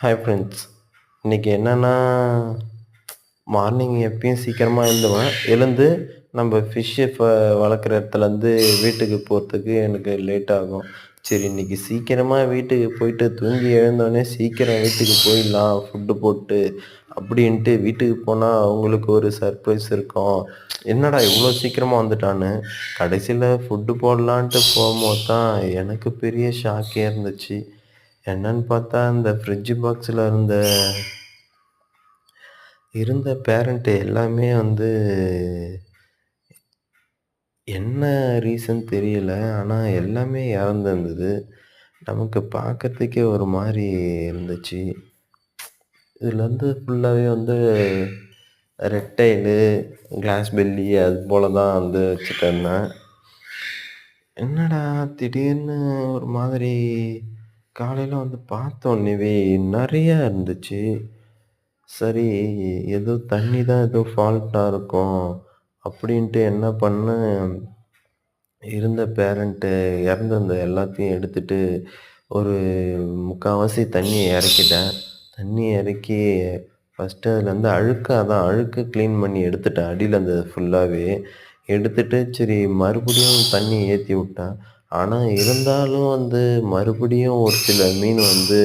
Hi friends இன்றைக்கி என்னென்னா morning எப்பயும் சீக்கிரமாக எழுந்துவேன் எழுந்து நம்ம ஃபிஷ்ஷு வளர்க்குற இடத்துலேருந்து வீட்டுக்கு போகிறதுக்கு எனக்கு லேட் ஆகும். சரி இன்றைக்கி சீக்கிரமாக வீட்டுக்கு போயிட்டு தூங்கி எழுந்தோடனே சீக்கிரம் வீட்டுக்கு போயிடலாம் ஃபுட்டு போட்டு அப்படின்ட்டு வீட்டுக்கு போனால் அவங்களுக்கு ஒரு சர்ப்ரைஸ் இருக்கும். என்னடா இவ்வளோ சீக்கிரமாக வந்துட்டான்னு? கடைசியில் ஃபுட்டு போடலான்ட்டு போகும்போது தான் எனக்கு பெரிய ஷாக்கே இருந்துச்சு. என்னன்னு பார்த்தா இந்த ஃப்ரிட்ஜ் பாக்ஸில் இருந்த இருந்த பேரண்ட்டு எல்லாமே வந்து என்ன ரீசன் தெரியல. ஆனால் எல்லாமே இறந்துருந்தது நமக்கு பார்க்கறதுக்கே ஒரு மாதிரி இருந்துச்சு. இதுலேருந்து ஃபுல்லாகவே வந்து ரெட்டைலு, கிளாஸ் பெல்லி அது போல தான் வந்து வச்சுட்டு இருந்தேன் என்னடா திடீர்னு ஒரு மாதிரி காலையில் வந்து பார்த்தோன்னேவே நிறையா இருந்துச்சு. சரி ஏதோ தண்ணி தான் ஏதோ ஃபால்ட்டா இருக்கும். அப்படின்ட்டு என்ன பண்ணேன், இருந்த பேரண்ட்டு இறந்திருந்த எல்லாத்தையும் எடுத்துட்டு, ஒரு முக்கால்வாசி தண்ணிய இறக்கிட்டேன். தண்ணிய இறக்கி ஃபஸ்ட்டு அதுலேருந்து அழுக்காக தான் அழுக்கு க்ளீன் பண்ணி எடுத்துட்டேன். அடியில இருந்தது ஃபுல்லாவே. எடுத்துட்டு சரி மறுபடியும் தண்ணி ஏத்தி விட்டேன். ஆனால் இருந்தாலும் வந்து மறுபடியும் ஒரு சில மீன் வந்து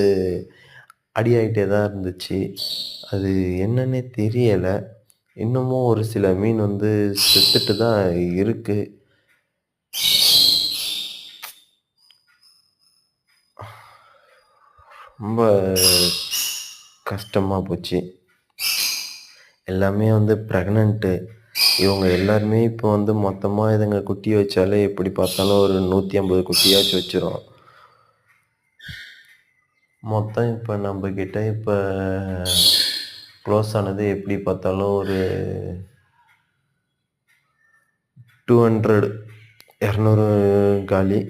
அடியாகிட்டே தான் இருந்துச்சு. அது என்னன்னே தெரியலை இன்னமும் ஒரு சில மீன் வந்து செத்துட்டு தான் இருக்குது ரொம்ப கஷ்டமாக போச்சு. எல்லாமே வந்து ப்ரெக்னென்ட்டு இவங்க எல்லாருமே இப்போ வந்து மொத்தமாக இதுங்க குட்டி வச்சாலே எப்படி பார்த்தாலும் ஒரு 150 குட்டியாச்சும் வச்சிரும். மொத்தம் இப்போ நம்மக்கிட்ட இப்போ க்ளோஸ் ஆனது எப்படி பார்த்தாலும் ஒரு 200 200 காலி.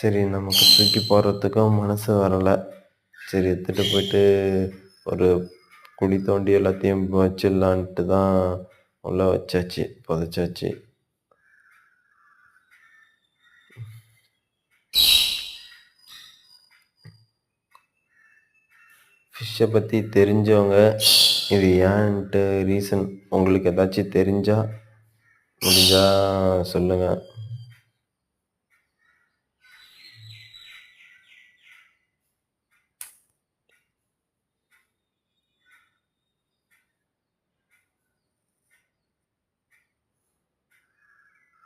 சரி நமக்கு தூக்கி போகிறதுக்கும் மனசு வரலை சரி எடுத்துகிட்டு போயிட்டு ஒரு குழி தோண்டி எல்லாத்தையும் வச்சிடலான்ட்டு தான் உள்ள வச்சாச்சு. புதைச்சாச்சு. ஃபிஷ்ஷை பற்றி தெரிஞ்சவங்க, இது ஏன்ட்டு ரீசன் உங்களுக்கு ஏதாச்சும் தெரிஞ்சால் முடிஞ்சால் சொல்லுங்கள்